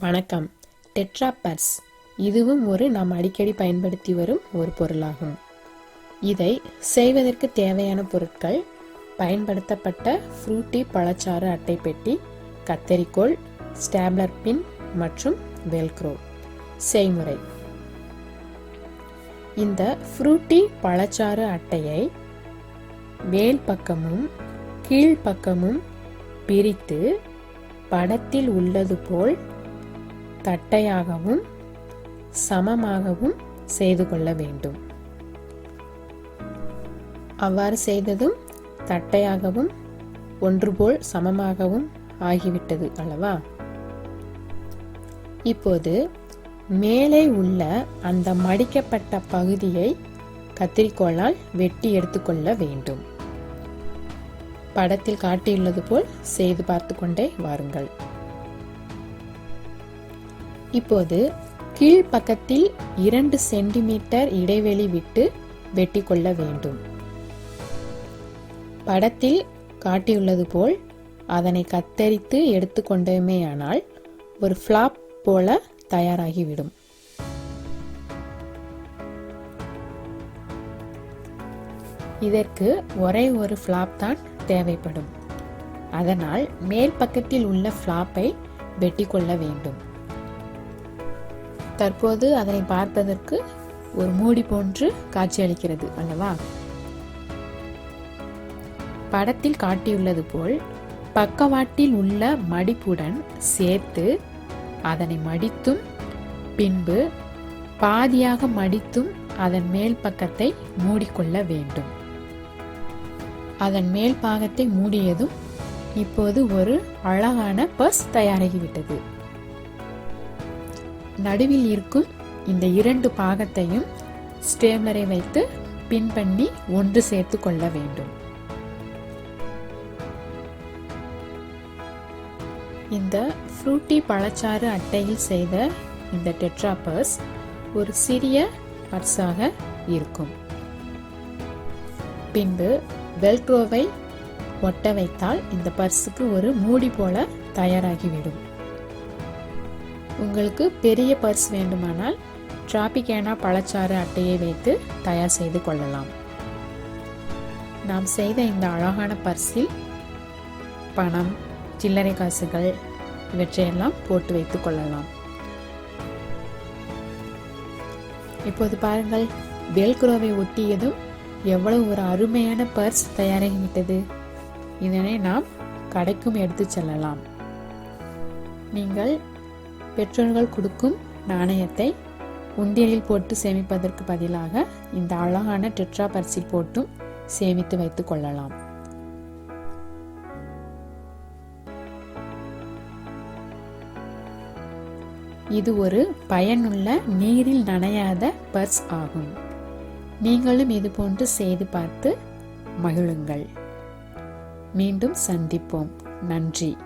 வணக்கம். Tetra purse இதுவும் ஒரு நாம் அடிக்கடி பயன்படுத்தி வரும் ஒரு பொருளாகும். இதை செய்வதற்கு தேவையான பொருட்கள் பயன்படுத்தப்பட்ட ஃப்ரூட்டி பழச்சாறு அட்டை பெட்டி கத்தரிக்கோள் ஸ்டாப்லர் பின் மற்றும் வெல்க்ரோ. செய்முறை. இந்த ஃப்ரூட்டி பழச்சாறு அட்டையை மேல் பக்கமும் கீழ்ப்பக்கமும் பிரித்து படத்தில் உள்ளது போல் தட்டையாகவும் சமமாகவும் செய்து கொள்ள வேண்டும். அவ்வாறு செய்ததும் தட்டையாகவும் ஒன்றுபோல் சமமாகவும் ஆகிவிட்டது அல்லவா? இப்போது மேலே உள்ள அந்த மடிக்கப்பட்ட பகுதியை கத்திரிக்கோளால் வெட்டி எடுத்துக்கொள்ள வேண்டும். படத்தில் காட்டியுள்ளது போல் செய்து பார்த்து கொண்டே வாருங்கள். இப்போது கீழ்ப்பக்கத்தில் இரண்டு சென்டிமீட்டர் இடைவெளி விட்டு வெட்டி கொள்ள வேண்டும். படத்தில் காட்டியுள்ளது போல் அதனை கத்தரித்து எடுத்துக்கொண்டோமேயானால் ஒரு ஃப்ளாப் போல தயாராகிவிடும். இதற்கு ஒரே ஒரு ஃப்ளாப் தான் தேவைப்படும். அதனால் மேல் பக்கத்தில் உள்ள ஃப்ளாப்பை வெட்டி கொள்ள வேண்டும். தற்போது அதனை பார்ப்பதற்கு ஒரு மூடி போன்று காட்சியளிக்கிறது அல்லவா? படத்தில் காட்டியுள்ளது போல் பக்கவாட்டில் உள்ள மடிப்புடன் சேர்த்து அதனை மடித்தும் பின்பு பாதியாக மடித்தும் அதன் மேல் பக்கத்தை மூடிக்கொள்ள வேண்டும். அதன் மேல் பாகத்தை மூடியதும் இப்போது ஒரு அழகான பர்ஸ் தயாராகிவிட்டது. நடுவில் இருக்கும் இந்த இரண்டு பாகத்தையும் ஸ்டேப்லரை வைத்து பின் பண்ணி ஒன்று சேர்த்து கொள்ள வேண்டும். இந்த ஃப்ரூட்டி பழச்சாறு அட்டையில் செய்த இந்த டெட்ரா பர்ஸ் ஒரு சிறிய பர்ஸாக இருக்கும். பின்பு வெல்க்ரோவை ஒட்ட வைத்தால் இந்த பர்ஸுக்கு ஒரு மூடி போல தயாராகிவிடும். உங்களுக்கு பெரிய பர்ஸ் வேண்டுமானால் டிராபிகேனா பழச்சாறு அட்டையை வைத்து தயார் செய்து கொள்ளலாம். நாம் செய்த இந்த அழகான பர்ஸில் பணம் சில்லறை காசுகள் இவற்றையெல்லாம் போட்டு வைத்துக் கொள்ளலாம். இப்போது பாருங்கள் வேல்குரோவை ஒட்டியதும் எவ்வளவு ஒரு அருமையான பர்ஸ் தயாராகிவிட்டது. இதனை நாம் கடைக்கும் எடுத்து செல்லலாம். நீங்கள் பெற்றோர்கள் கொடுக்கும் நாணயத்தை உண்டியலில் போட்டு சேமிப்பதற்கு பதிலாக இந்த அழகான டெட்ரா பரிசில் போட்டும் சேமித்து வைத்துக் கொள்ளலாம். இது ஒரு பயனுள்ள நீரில் நனையாத பர்ஸ் ஆகும். நீங்களும் இது போன்று செய்து பார்த்து மகிழுங்கள். மீண்டும் சந்திப்போம். நன்றி.